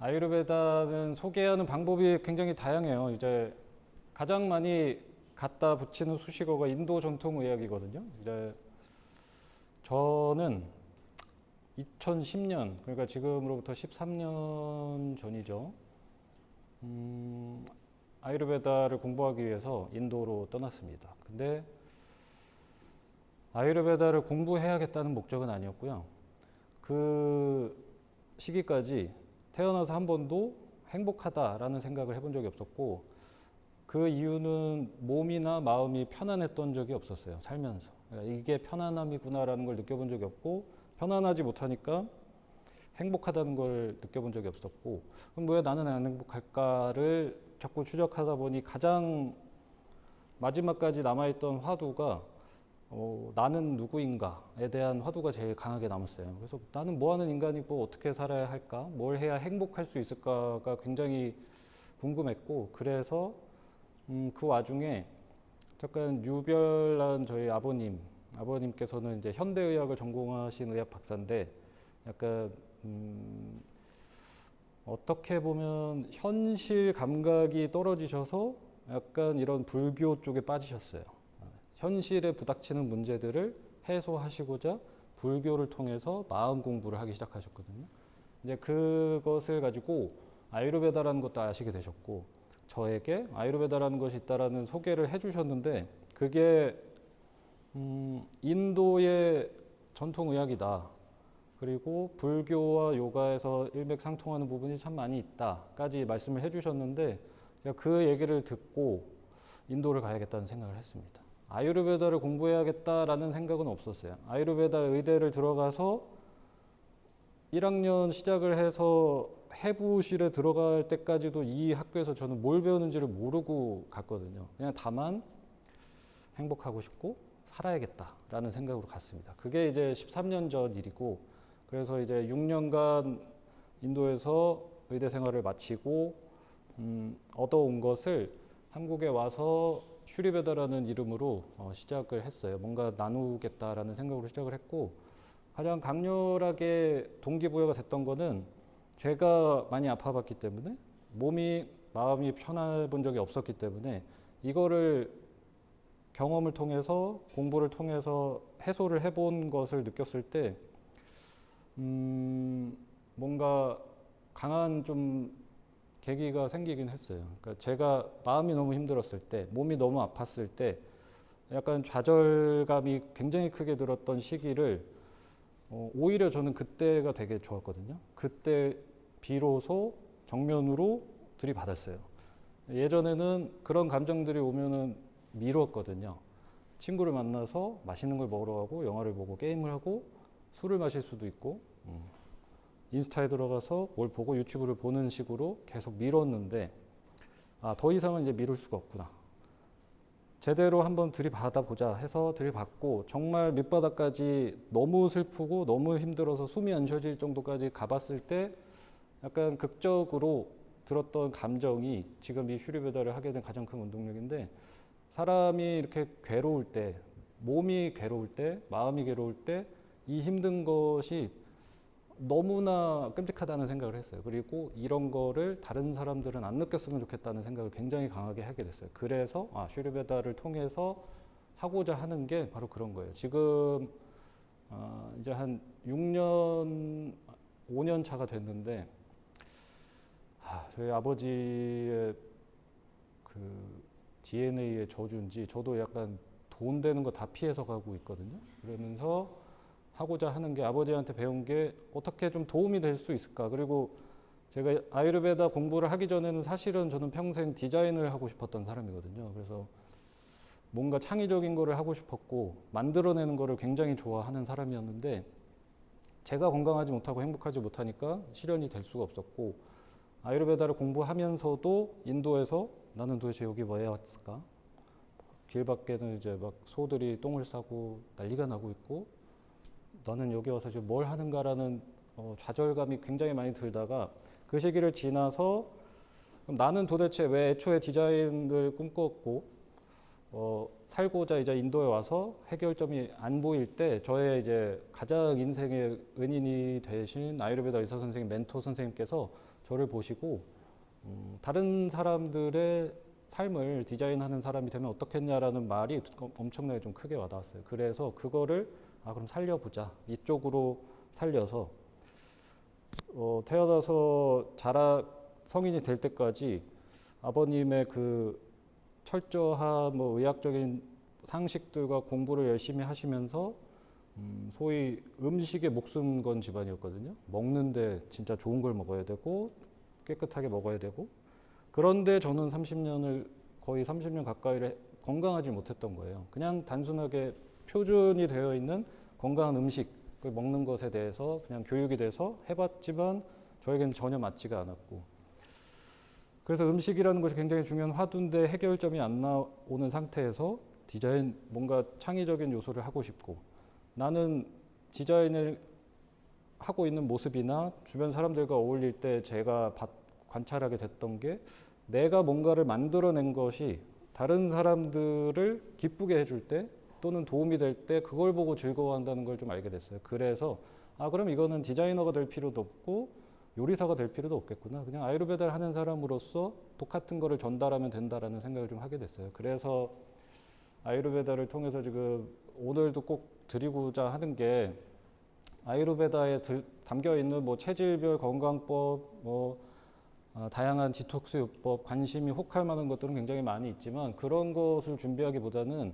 아유르베다는 소개하는 방법이 굉장히 다양해요. 이제 가장 많이 갖다 붙이는 수식어가 인도 전통 의학이거든요. 이제 저는 2010년 그러니까 지금으로부터 13년 전이죠. 음, 아유르베다를 공부하기 위해서 인도로 떠났습니다. 근데 아유르베다를 공부해야겠다는 목적은 아니었고요. 그 시기까지 태어나서 한 번도 행복하다라는 생각을 해본 적이 없었고 그 이유는 몸이나 마음이 편안했던 적이 없었어요. 살면서. 그러니까 이게 편안함이구나라는 걸 느껴본 적이 없고 편안하지 못하니까 행복하다는 걸 느껴본 적이 없었고 그럼 왜 나는 안 행복할까를 자꾸 추적하다 보니 가장 마지막까지 남아있던 화두가 어, 나는 누구인가에 대한 화두가 제일 강하게 남았어요. 그래서 나는 뭐 하는 인간이고 어떻게 살아야 할까? 뭘 해야 행복할 수 있을까가 굉장히 궁금했고, 그래서 음, 그 와중에 약간 유별난 저희 아버님, 아버님께서는 이제 현대의학을 전공하신 의학 박사인데 약간 음, 어떻게 보면 현실 감각이 떨어지셔서 약간 이런 불교 쪽에 빠지셨어요. 현실에 부닥치는 문제들을 해소하시고자 불교를 통해서 마음 공부를 하기 시작하셨거든요. 이제 그것을 가지고 아유르베다라는 것도 아시게 되셨고 저에게 아유르베다라는 것이 있다라는 소개를 해주셨는데 그게 음, 인도의 전통 의학이다. 그리고 불교와 요가에서 일맥상통하는 부분이 참 많이 있다까지 말씀을 해주셨는데 제가 그 얘기를 듣고 인도를 가야겠다는 생각을 했습니다. 아유르베다를 공부해야겠다라는 생각은 없었어요. 아유르베다 의대를 들어가서 1학년 시작을 해서 해부실에 들어갈 때까지도 이 학교에서 저는 뭘 배우는지를 모르고 갔거든요. 그냥 다만 행복하고 싶고 살아야겠다라는 생각으로 갔습니다. 그게 이제 13년 전 일이고 그래서 이제 6년간 인도에서 의대 생활을 마치고 음, 얻어온 것을 한국에 와서 슈리베다라는 이름으로 어, 시작을 했어요. 뭔가 나누겠다라는 생각으로 시작을 했고 가장 강렬하게 동기부여가 됐던 거는 제가 많이 아파봤기 때문에 몸이 마음이 편해 본 적이 없었기 때문에 이거를 경험을 통해서 공부를 통해서 해소를 해본 것을 느꼈을 때 음, 뭔가 강한 좀 계기가 생기긴 했어요. 그러니까 제가 마음이 너무 힘들었을 때, 몸이 너무 아팠을 때, 약간 좌절감이 굉장히 크게 들었던 시기를 어, 오히려 저는 그때가 되게 좋았거든요. 그때 비로소 정면으로 들이받았어요. 예전에는 그런 감정들이 오면은 미뤘거든요. 친구를 만나서 맛있는 걸 먹으러 가고 영화를 보고 게임을 하고 술을 마실 수도 있고 음. 인스타에 들어가서 뭘 보고 유튜브를 보는 식으로 계속 미뤘는데 아, 더 이상은 이제 미룰 수가 없구나. 제대로 한번 들이받아 보자 해서 들이받고 정말 밑바닥까지 너무 슬프고 너무 힘들어서 숨이 안 쉬어질 정도까지 가봤을 때 약간 극적으로 들었던 감정이 지금 이 슈리베다를 하게 된 가장 큰 원동력인데 사람이 이렇게 괴로울 때 몸이 괴로울 때 마음이 괴로울 때 이 힘든 것이 너무나 끔찍하다는 생각을 했어요. 그리고 이런 거를 다른 사람들은 안 느꼈으면 좋겠다는 생각을 굉장히 강하게 하게 됐어요. 그래서 아, 슈리베다를 통해서 하고자 하는 게 바로 그런 거예요. 지금 어, 이제 한 6년, 5년 차가 됐는데 아, 저희 아버지의 그 DNA의 저주인지 저도 약간 돈 되는 거 다 피해서 가고 있거든요. 그러면서 하고자 하는 게 아버지한테 배운 게 어떻게 좀 도움이 될 수 있을까. 그리고 제가 아유르베다 공부를 하기 전에는 사실은 저는 평생 디자인을 하고 싶었던 사람이거든요. 그래서 뭔가 창의적인 거를 하고 싶었고 만들어내는 거를 굉장히 좋아하는 사람이었는데 제가 건강하지 못하고 행복하지 못하니까 실현이 될 수가 없었고 아유르베다를 공부하면서도 인도에서 나는 도대체 여기 왜 왔을까? 길 밖에는 이제 막 소들이 똥을 싸고 난리가 나고 있고 너는 여기 와서 지금 뭘 하는가라는 어, 좌절감이 굉장히 많이 들다가 그 시기를 지나서 나는 도대체 왜 애초에 디자인을 꿈꿨고 어, 살고자 이제 인도에 와서 해결점이 안 보일 때 저의 이제 가장 인생의 은인이 되신 아유르베다 의사 선생님 멘토 선생님께서 저를 보시고 음, 다른 사람들의 삶을 디자인하는 사람이 되면 어떻겠냐라는 말이 엄청나게 좀 크게 와닿았어요. 그래서 그거를 아 그럼 살려보자 이쪽으로 살려서 어, 태어나서 자라 성인이 될 때까지 아버님의 그 철저한 뭐 의학적인 상식들과 공부를 열심히 하시면서 음, 소위 음식에 목숨 건 집안이었거든요. 먹는데 진짜 좋은 걸 먹어야 되고 깨끗하게 먹어야 되고 그런데 저는 30년을 거의 30년 가까이를 건강하지 못했던 거예요. 그냥 단순하게 표준이 되어 있는 건강한 음식을 먹는 것에 대해서 그냥 교육이 돼서 해봤지만 저에게는 전혀 맞지가 않았고. 그래서 음식이라는 것이 굉장히 중요한 화두인데 해결점이 안 나오는 상태에서 디자인 뭔가 창의적인 요소를 하고 싶고. 나는 디자인을 하고 있는 모습이나 주변 사람들과 어울릴 때 제가 봤- 관찰하게 됐던 게 내가 뭔가를 만들어낸 것이 다른 사람들을 기쁘게 해줄 때 또는 도움이 될 때 그걸 보고 즐거워한다는 걸 좀 알게 됐어요. 그래서 아 그럼 이거는 디자이너가 될 필요도 없고 요리사가 될 필요도 없겠구나. 그냥 아이루베다를 하는 사람으로서 똑같은 거를 전달하면 된다라는 생각을 좀 하게 됐어요. 그래서 아이루베다를 통해서 지금 오늘도 꼭 드리고자 하는 게 아이루베다에 들- 담겨 있는 뭐 체질별 건강법, 뭐 어, 다양한 디톡스 요법, 관심이 혹할 만한 것들은 굉장히 많이 있지만 그런 것을 준비하기보다는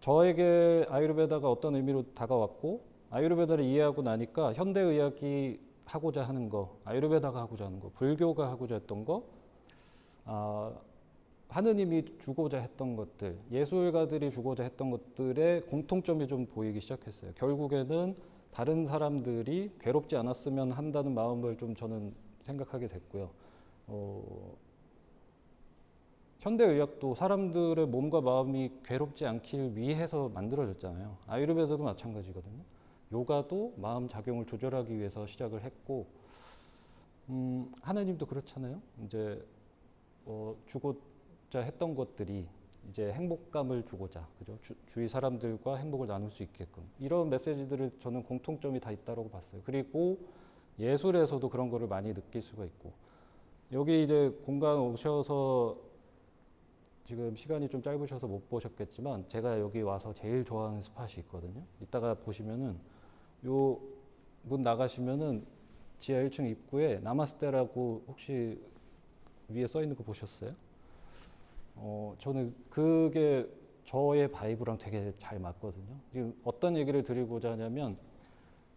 저에게 아유르베다가 어떤 의미로 다가왔고 아유르베다를 이해하고 나니까 현대 의학이 하고자 하는 거, 아유르베다가 하고자 하는 거, 불교가 하고자 했던 거, 아, 하느님이 주고자 했던 것들, 예술가들이 주고자 했던 것들의 공통점이 좀 보이기 시작했어요. 결국에는 다른 사람들이 괴롭지 않았으면 한다는 마음을 좀 저는 생각하게 됐고요. 어, 현대의학도 사람들의 몸과 마음이 괴롭지 않길 위해서 만들어졌잖아요. 아유르베다도 마찬가지거든요. 요가도 마음 작용을 조절하기 위해서 시작을 했고, 음, 하나님도 그렇잖아요. 이제 어, 주고자 했던 것들이 이제 행복감을 주고자, 그죠? 주, 주위 사람들과 행복을 나눌 수 있게끔 이런 메시지들을 저는 공통점이 다 있다고 봤어요. 그리고 예술에서도 그런 거를 많이 느낄 수가 있고 여기 이제 공간 오셔서 지금 시간이 좀 짧으셔서 못 보셨겠지만 제가 여기 와서 제일 좋아하는 스팟이 있거든요. 이따가 보시면은 요 문 나가시면은 지하 1층 입구에 나마스테라고 혹시 위에 써 있는 거 보셨어요? 어, 저는 그게 저의 바이브랑 되게 잘 맞거든요. 지금 어떤 얘기를 드리고자 하냐면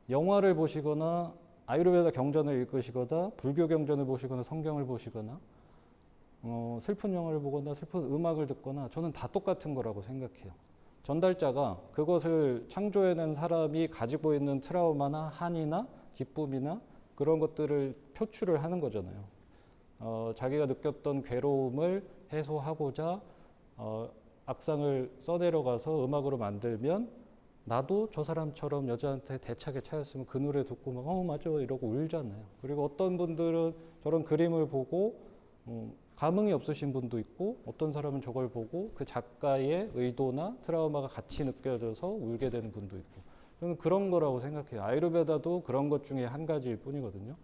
영화를 보시거나 아유르베다 경전을 읽으시거나 불교 경전을 보시거나 성경을 보시거나 어, 슬픈 영화를 보거나 슬픈 음악을 듣거나 저는 다 똑같은 거라고 생각해요. 전달자가 그것을 창조해낸 사람이 가지고 있는 트라우마나 한이나 기쁨이나 그런 것들을 표출을 하는 거잖아요. 어, 자기가 느꼈던 괴로움을 해소하고자 어, 악상을 써내려가서 음악으로 만들면 나도 저 사람처럼 여자한테 대차게 차였으면 그 노래 듣고 막, 어, 맞아. 이러고 울잖아요. 그리고 어떤 분들은 저런 그림을 보고, 음, 감흥이 없으신 분도 있고, 어떤 사람은 저걸 보고 그 작가의 의도나 트라우마가 같이 느껴져서 울게 되는 분도 있고. 저는 그런 거라고 생각해요. 아이르베다도 그런 것 중에 한 가지일 뿐이거든요.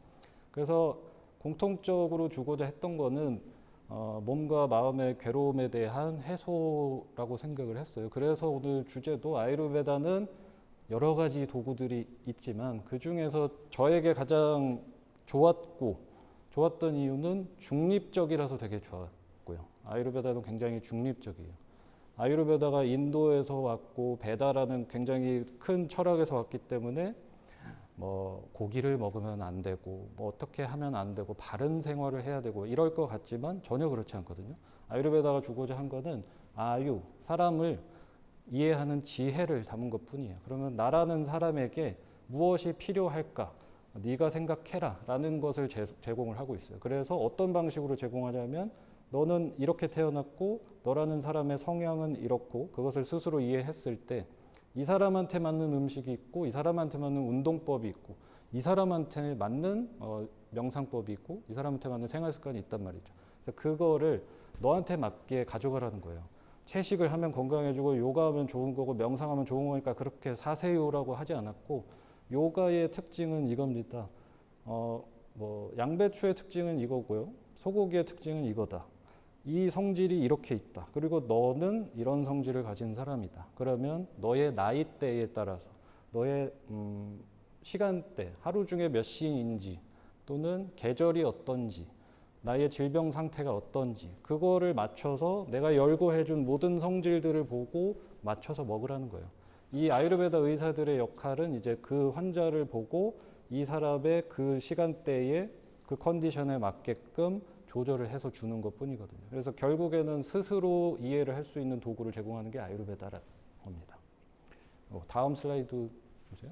그래서 공통적으로 주고자 했던 거는 어, 몸과 마음의 괴로움에 대한 해소라고 생각을 했어요. 그래서 오늘 주제도 아이루베다는 여러 가지 도구들이 있지만 그 중에서 저에게 가장 좋았고 좋았던 이유는 중립적이라서 되게 좋았고요. 아이루베다는 굉장히 중립적이에요. 아이루베다가 인도에서 왔고 베다라는 굉장히 큰 철학에서 왔기 때문에 뭐 고기를 먹으면 안 되고 뭐 어떻게 하면 안 되고 바른 생활을 해야 되고 이럴 것 같지만 전혀 그렇지 않거든요. 아유르베다가 주고자 한 거는 아유 사람을 이해하는 지혜를 담은 것뿐이에요. 그러면 나라는 사람에게 무엇이 필요할까? 네가 생각해라 라는 것을 제, 제공을 하고 있어요. 그래서 어떤 방식으로 제공하냐면 너는 이렇게 태어났고 너라는 사람의 성향은 이렇고 그것을 스스로 이해했을 때 이 사람한테 맞는 음식이 있고 이 사람한테 맞는 운동법이 있고 이 사람한테 맞는 어, 명상법이 있고 이 사람한테 맞는 생활 습관이 있단 말이죠. 그래서 그거를 너한테 맞게 가져가라는 거예요. 채식을 하면 건강해지고 요가하면 좋은 거고 명상하면 좋은 거니까 그렇게 사세요라고 하지 않았고 요가의 특징은 이겁니다. 어, 뭐 양배추의 특징은 이거고요. 소고기의 특징은 이거다. 이 성질이 이렇게 있다. 그리고 너는 이런 성질을 가진 사람이다. 그러면 너의 나이대에 따라서 너의 음, 시간대, 하루 중에 몇 시인지 또는 계절이 어떤지 나의 질병 상태가 어떤지 그거를 맞춰서 내가 열거해준 모든 성질들을 보고 맞춰서 먹으라는 거예요. 이 아유르베다 의사들의 역할은 이제 그 환자를 보고 이 사람의 그 시간대에 그 컨디션에 맞게끔 조절을 해서 주는 것 뿐이거든요. 그래서 결국에는 스스로 이해를 할 수 있는 도구를 제공하는 게 아유르베다라는 겁니다. 어, 다음 슬라이드 주세요.